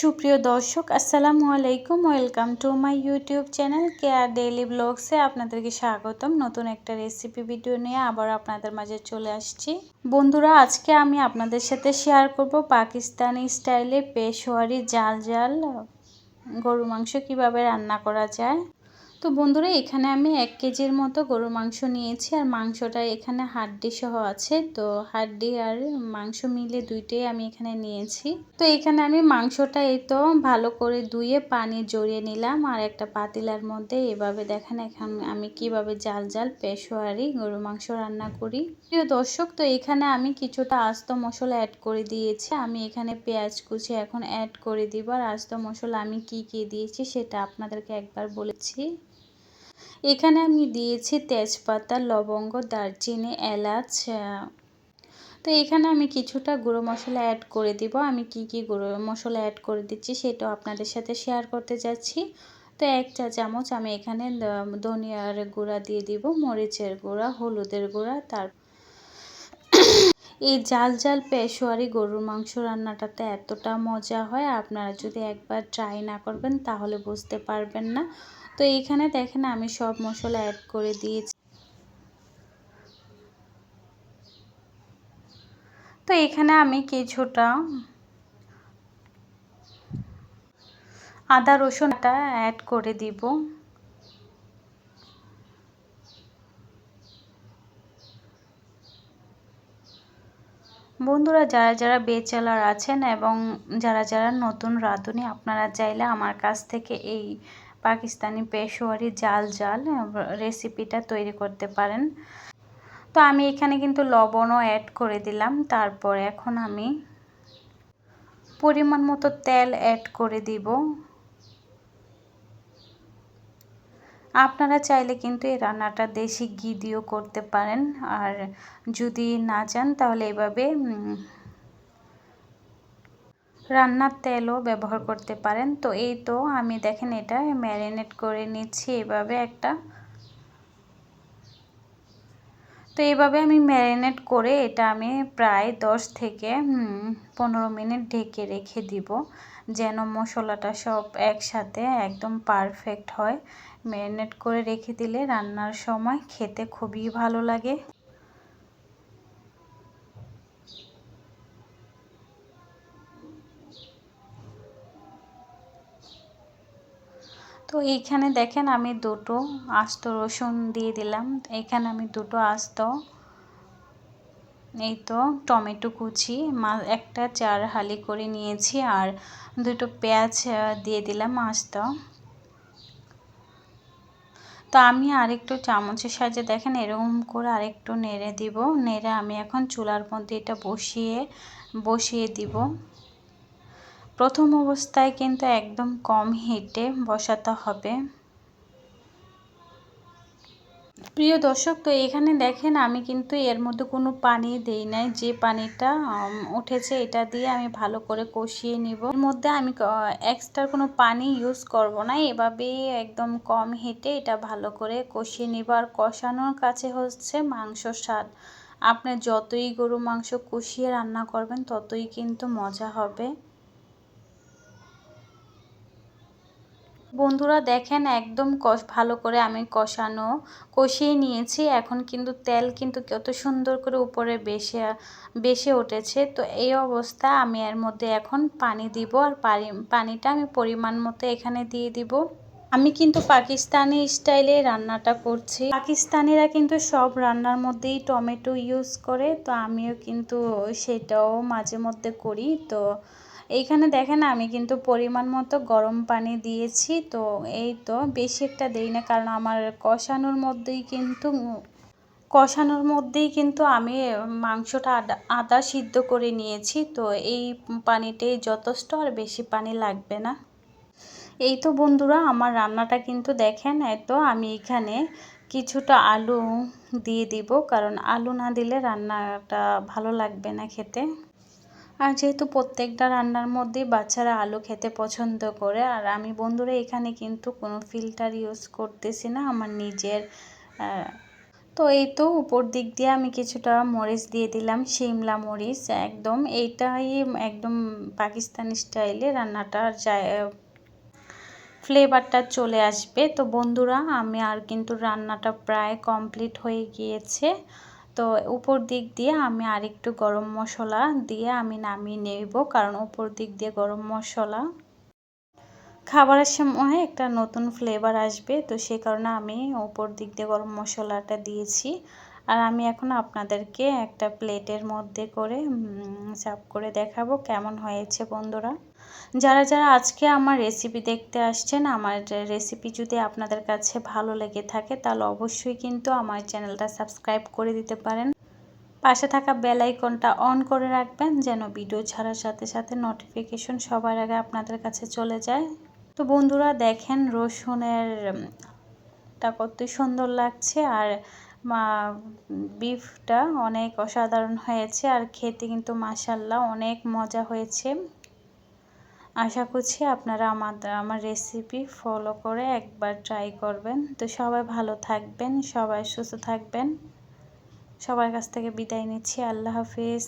সুপ্রিয় দর্শক, আসসালামু আলাইকুম। Welcome to my YouTube channel care daily ব্লগসে আপনাদেরকে স্বাগতম। নতুন একটা রেসিপি ভিডিও নিয়ে আবার আপনাদের মাঝে চলে আসছি। বন্ধুরা, আজকে আমি আপনাদের সাথে শেয়ার করব পাকিস্তানি স্টাইলে পেশোয়ারি জাল জাল গরু মাংস কীভাবে রান্না করা যায়। তো বন্ধুরা, এখানে আমি এক কেজির মতো গরু মাংস নিয়েছি আর মাংসটা এখানে হাড্ডি সহ আছে। তো হাড্ডি আর মাংস মিলে দুইটাই আমি এখানে নিয়েছি। তো এখানে আমি মাংসটা এই তো ভালো করে ধুয়ে পানি জড়িয়ে নিলাম আর একটা পাতিলার মধ্যে। এভাবে দেখেন এখন আমি কীভাবে জাল জাল পেশোয়ারি গরু মাংস রান্না করি। প্রিয় দর্শক, তো এখানে আমি কিছুটা আস্ত মশলা অ্যাড করে দিয়েছি। আমি এখানে পেঁয়াজ কুচি এখন অ্যাড করে দিব। আর আস্ত মশলা আমি কি কি দিয়েছি সেটা আপনাদেরকে একবার বলেছি। এখানে আমি দিয়েছি তেজপাতা, লবঙ্গ, দারচিনি, এলাচ তো এখানে আমি কিছুটা গুঁড়ো মশলা অ্যাড করে দিব। আমি কি কি গুঁড়ো মশলা অ্যাড করে দিচ্ছি সেটাও আপনাদের সাথে শেয়ার করতে যাচ্ছি। তো এক চা চামচ আমি এখানে ধনিয়ার গুঁড়া দিয়ে দিব, মরিচের গুঁড়া, হলুদের গুঁড়া, তার এই জাল জাল পেশোয়ারি গরুর মাংস রান্নাটাতে এতটা মজা হয়, আপনারা যদি একবার ট্রাই না করবেন তাহলে বুঝতে পারবেন না। তো এইখানে দেখেন আমি সব মশলা অ্যাড করে দিয়েছি। তো এখানে আমি কিছুটা আদা রসুনটা অ্যাড করে দিব। বন্ধুরা, যারা যারা বেচালার আছেন এবং যারা যারা নতুন রাঁধুনি, আপনারা চাইলে আমার কাছ থেকে এই পাকিস্তানি পেশোয়ারি জাল জাল রেসিপিটা তৈরি করতে পারেন। তো আমি এখানে কিন্তু লবণও অ্যাড করে দিলাম। তারপর এখন আমি পরিমাণ মতো তেল অ্যাড করে দিব। আপনারা চাইলে কিন্তু এই রান্নাটা দেশি ঘি দিয়েও করতে পারেন। আর যদি না চান, তাহলে এভাবে রান্নার তেলও ব্যবহার করতে পারেন। তো এই তো আমি দেখেন এটা ম্যারিনেট করে নিচ্ছি এভাবে একটা। তো এইভাবে আমি ম্যারিনেট করে এটা আমি প্রায় দশ থেকে পনেরো মিনিট ঢেকে রেখে দিব। যেন মশলাটা সব একসাথে একদম পারফেক্ট হয়। ম্যারিনেট করে রেখে দিলে রান্নার সময় খেতে খুবই ভালো লাগে। তো এইখানে দেখেন আমি দুটো আস্ত রসুন দিয়ে দিলাম। এখানে আমি দুটো আস্ত, এই তো টমেটো কুচি মা একটা চার হালি করে নিয়েছি আর দুটো পেঁয়াজ দিয়ে দিলাম আস্ত। তো আমি আরেকটু চামচের সাহায্যে দেখেন এরকম করে আরেকটু নেড়ে দিব, নেড়ে আমি এখন চুলার মধ্যে এটা বসিয়ে বসিয়ে দিব। প্রথম অবস্থায় কিন্তু একদম কম হিটে বসাতে হবে। প্রিয় দর্শক, তো এখানে দেখেন, আমি কিন্তু এর মধ্যে কোনো পানি দেই নাই। যে পানিটা উঠেছে, এটা দিয়ে আমি ভালো করে কষিয়ে নিব। এর মধ্যে আমি এক্সট্রা কোনো পানি ইউজ করব না। এভাবে একদম কম হিটে এটা ভালো করে কষিয়ে নিব। আর কষানোর কাছে হচ্ছে মাংস স্বাদ। আপনি যতই গরু মাংস কষিয়ে রান্না করবেন, ততই কিন্তু মজা হবে। বন্ধুরা দেখেন একদম কষ, ভালো করে আমি কষানো, কষিয়ে নিয়েছি। এখন কিন্তু তেল কিন্তু কত সুন্দর করে উপরে বেশে বেশে উঠেছে। তো এই অবস্থা আমি এর মধ্যে এখন পানি দিব আর পানিটা আমি পরিমাণ মতো এখানে দিয়ে দিব। আমি কিন্তু পাকিস্তানি স্টাইলে রান্নাটা করছি। পাকিস্তানিরা কিন্তু সব রান্নার মধ্যেই টমেটো ইউজ করে। তো আমিও কিন্তু সেটাও মাঝে মধ্যে করি। তো এইখানে দেখেন আমি কিন্তু পরিমাণ মতো গরম পানি দিয়েছি, তো এই তো বেশি একটা দেই না, কারণ আমার কষানোর মধ্যেই কিন্তু কষানোর মধ্যেই কিন্তু আমি মাংসটা আদা আদা সিদ্ধ করে নিয়েছি, তো এই পানিটাই যথেষ্ট আর বেশি পানি লাগবে না। এই তো বন্ধুরা, আমার রান্নাটা কিন্তু দেখেন তো আমি এখানে কিছুটা আলু দিয়ে দিব, কারণ আলু না দিলে রান্নাটা ভালো লাগবে না খেতে। আর যেহেতু প্রত্যেকটা রান্নার মধ্যেই বাচ্চারা আলু খেতে পছন্দ করে, আর আমি বন্ধুরা এখানে কিন্তু কোনো ফিল্টার ইউজ করতেছি না, আমার নিজের তো এই তো উপর দিক দিয়ে আমি কিছুটা মরিচ দিয়ে দিলাম, শিমলা মরিচ, একদম এইটাই একদম পাকিস্তানি স্টাইলে রান্নাটা যায় ফ্লেভারটা চলে আসবে। তো বন্ধুরা, আমি আর কিন্তু রান্নাটা প্রায় কমপ্লিট হয়ে গিয়েছে। তো উপর দিক দিয়ে আমি আরেকটু গরম মশলা দিয়ে আমি নামিয়ে নেব, কারণ উপর দিক দিয়ে গরম মশলা খাবারের সময় একটা নতুন ফ্লেভার আসবে। তো সেই কারণে আমি উপর দিক দিয়ে গরম মশলাটা দিয়েছি। আর আমি এখন আপনাদেরকে একটা প্লেটের মধ্যে করে সার্ভ করে দেখাবো কেমন হয়েছে বন্ধুরা। যারা যারা আজকে আমার রেসিপি দেখতে আসছেন, আমার রেসিপি যদি আপনাদের কাছে ভালো লেগে থাকে, তাহলে অবশ্যই কিন্তু আমার চ্যানেলটা সাবস্ক্রাইব করে দিতে পারেন। পাশে থাকা বেল আইকনটা অন করে রাখবেন, যেন ভিডিও ছাড়ার সাথে সাথে নোটিফিকেশন সবার আগে আপনাদের কাছে চলে যায়। তো বন্ধুরা, দেখেন রসুনের টা কত সুন্দর লাগছে, আর বিফটা অনেক অসাধারণ হয়েছে আর খেতে কিন্তু মাসাল্লাহ অনেক মজা হয়েছে। আশা করছি আপনারা আমাদের আমার রেসিপি ফলো করে একবার ট্রাই করবেন। তো সবাই ভালো থাকবেন, সবাই সুস্থ থাকবেন। সবার কাছ থেকে বিদায় নিচ্ছি, আল্লাহ হাফিজ।